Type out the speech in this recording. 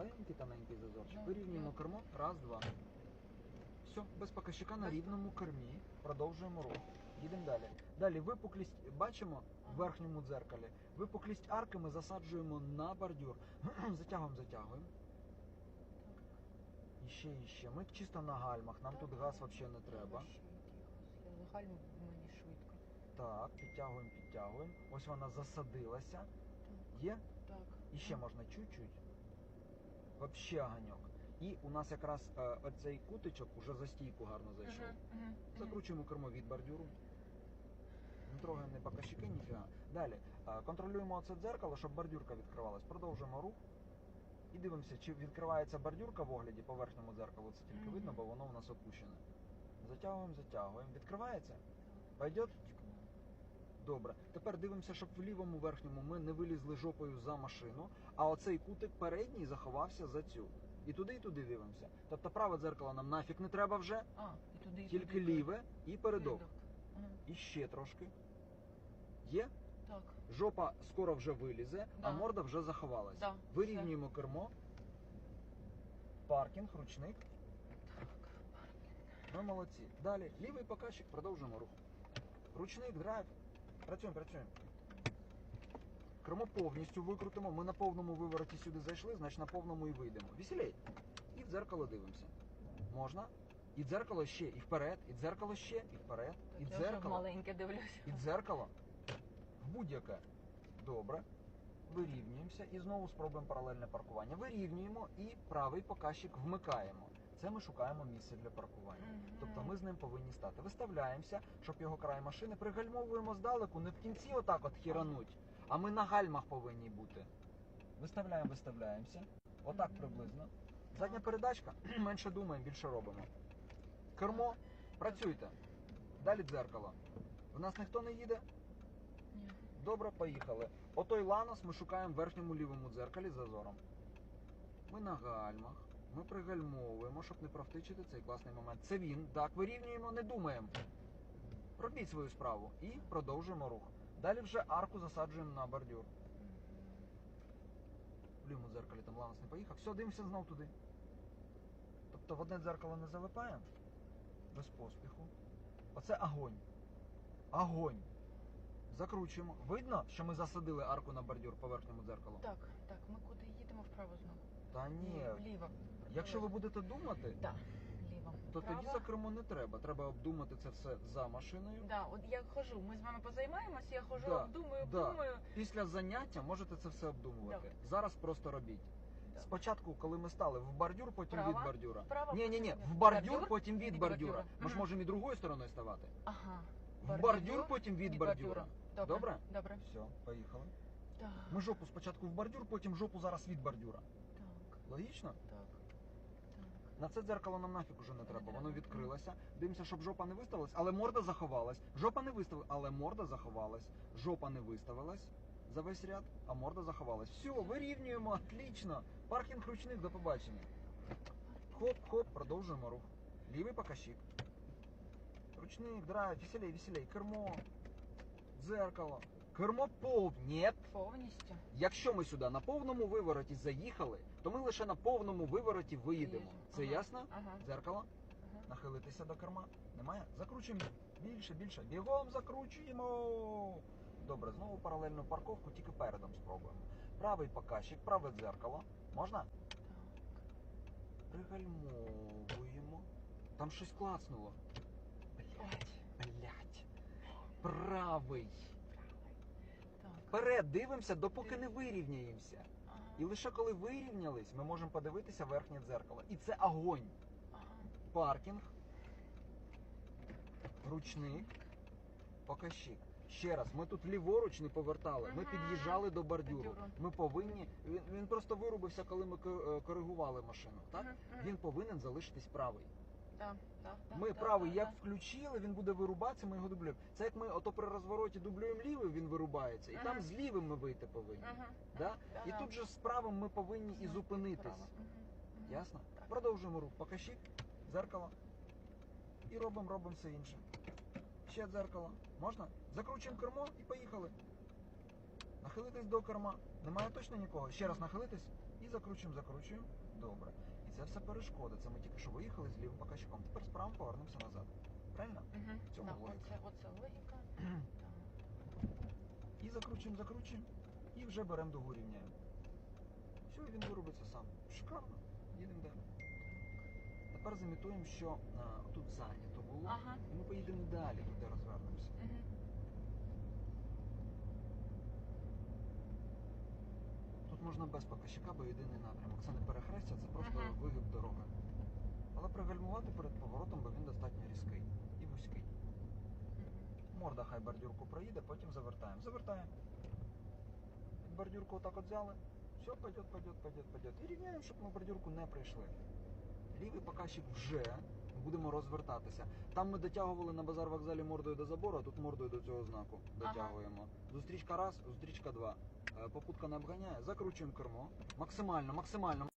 Маленький тоненький зазорчик. Вирівнюємо кермо. Раз, два. Все, без показчика на рівному кермі. Продовжуємо рух. Їдемо далі. Далі випуклість бачимо в верхньому дзеркалі. Випуклість арки ми засаджуємо на бордюр. затягуємо, затягуємо. І ще, і ще. Ми чисто на гальмах, нам тут газ взагалі не треба. Загальм мені швидко. Так, підтягуємо, підтягуємо. Ось вона засадилася. Є? так. І ще можна чуть-чуть. Вообще огоньок. І у нас якраз е, оцей кутичок уже за стійку гарно зайшов. Мгм, мгм, мгм. Закручуємо кермо від бордюру. Не трогаємо не показчики, ніфіга. Далі. е, Контролюємо оце дзеркало, щоб бордюрка відкривалась. Продовжуємо рух. І дивимося, чи відкривається бордюрка в огляді по верхньому дзеркалу. Це тільки Мгм. видно, бо воно у нас опущене. Затягуємо, затягуємо. Відкривається? Пойдет? Добре. Тепер дивимося, щоб в лівому верхньому ми не вилізли жопою за машину, а оцей кутик передній заховався за цю. І туди, і туди дивимося. Тобто праве дзеркало нам нафіг не треба вже, А, і туди, і тільки туди, ліве і передок. Передок. Мгм. І ще трошки. Є? Так, Жопа скоро вже вилізе, а Да. морда вже заховалась. да. Вирівнюємо кермо. Паркінг, ручник. Так. Ми молодці. Далі лівий показчик, продовжуємо рух. Ручник, драйв. Працюємо, працюємо. Кермо повністю викрутимо. Ми на повному вивороті сюди зайшли, значить на повному і вийдемо. Веселей. І в дзеркало дивимося. Можна? І дзеркало ще, і вперед, і дзеркало ще, і вперед, і я вже дзеркало, маленьке дивлюся. і дзеркало. В будь-яке. Добре. Вирівнюємося і знову спробуємо паралельне паркування. Вирівнюємо і правий показчик вмикаємо. Це ми шукаємо місце для паркування. Тобто ми з ним повинні стати. Виставляємося, щоб його край машини, пригальмовуємо здалеку, не в кінці отак от хірануть, а ми на гальмах повинні бути. Виставляємо, виставляємося. Отак приблизно. Задня передачка, менше думаємо, більше робимо. Кермо, працюйте. Далі дзеркало. В нас ніхто не їде? Ні. Добре, поїхали. Отой ланос ми шукаємо в верхньому лівому дзеркалі з зазором. Ми на гальмах. Ми пригальмовуємо, щоб не провтичити цей класний момент. Це він. Так, вирівнюємо, не думаємо. Робіть свою справу і продовжуємо рух. Далі вже арку засаджуємо на бордюр. В лівому дзеркалі там ланос не поїхав. Все, дивимося знов туди. Тобто в одне дзеркало не залипаємо. Без поспіху. Оце огонь. Огонь. Закручуємо. Видно, що ми засадили арку на бордюр по верхньому дзеркалу? Так, так, ми куди їдемо вправо знову? Та ні. Вліво. Якщо ви будете думати, Так, ліво. то Вправо. тоді за кермо не треба. Треба обдумати це все за машиною. Да, от я хожу, ми з вами позаймаємось, я хожу, Да, обдумаю, да. обдумаю. Після заняття можете це все обдумувати. Зараз просто робіть. Да. Спочатку, коли ми стали в бордюр, потім Вправо, від бордюра. вправо, Ні, ні, ні, потім в від- бордюр, бордюр, потім від від бордюра. бордюра. Ми ж Мгм. можемо і другою стороною ставати. Ага. В бордюр, потім від бордюра. Добре. Добре? Добре. Все, поїхали. Так. Ми жопу спочатку в бордюр, потім жопу зараз від бордюра. Так, Логічно? так. На це дзеркало нам нафіг уже не треба. Воно відкрилося. Дивимося, щоб жопа не виставилась, але морда заховалась. Жопа не виставилась, але морда заховалась. Жопа не виставилась за весь ряд, а морда заховалась. Все, вирівнюємо, отлично. Паркінг ручник, до побачення. Хоп-хоп, продовжуємо рух. Лівий покащик. Ручник, драйв, веселей, веселей. Кермо. Дзеркало. Кермо пов. Нет. Повністю. Якщо ми сюди на повному вивороті заїхали, то ми лише на повному вивороті виїдемо. Виїдемо. Це Ага. ясно? Ага. Дзеркало, ага. нахилитися до керма. Немає? Закручуємо більше, більше. Бігом закручуємо. Добре, знову паралельну парковку, тільки передом спробуємо. Правий показчик, праве дзеркало. Можна? Пригальмовуємо. Там щось клацнуло. Блять, блять. Правий. Вперед дивимося, допоки не вирівняємося. Ага. І лише коли вирівнялись, ми можемо подивитися верхнє дзеркало. І це огонь. Ага. Паркінг, ручник, покащик. Ще раз, ми тут ліворуч не повертали, ми під'їжджали до бордюру. Ми повинні. Він, він просто вирубився, коли ми е, коригували машину. Так? Він повинен залишитись правий. Да, да, да, Ми да, правий да, як да. включили, він буде вирубатися, ми його дублюємо. Це як ми ото при розвороті дублюємо лівий, він вирубається, і там Мгм. з лівим ми вийти повинні. Мгм. Да? Да, І да. тут же з правим ми повинні і зупинитись. Мгм. Ясно? Так. Продовжуємо рух. Покажіть дзеркало. І робимо, робимо все інше. Ще дзеркало. Можна? Закручуємо кермо і поїхали. Нахилитись до керма. Немає точно нікого. Ще раз нахилитись і закручуємо, закручуємо. Добре. Це все перешкода. Це ми тільки що виїхали з лівим показчиком. Тепер справа повернемося назад. Правильно? Угу. В цьому логіка. Оце, оце логіка. І закручуємо, закручуємо. І вже беремо дугу рівняємо. Все, він виробиться сам. Шикарно. Їдемо далі. Тепер замітуємо, що а, тут зайнято було. Ага. І ми поїдемо далі, туди розвернемося. Угу. Тут можна без показчика, бо єдиний напрямок. Це не перехрестя, це просто Ага. вигиб дороги. Але пригальмувати перед поворотом, бо він достатньо різкий і вузький. Морда хай бордюрку проїде, потім завертаємо. Завертаємо. Під бордюрку отак от взяли. Все, пойдет, пойдет, пойдет, пойдет. І рівняємо, щоб ми бордюрку не прийшли. Лівий показчик вже будемо розвертатися. Там ми дотягували на базар вокзалі мордою до забору, а тут мордою до цього знаку Ага. дотягуємо. Зустрічка раз, зустрічка два. Е, Попутка не обганяє, закручуємо кермо. Максимально, максимально.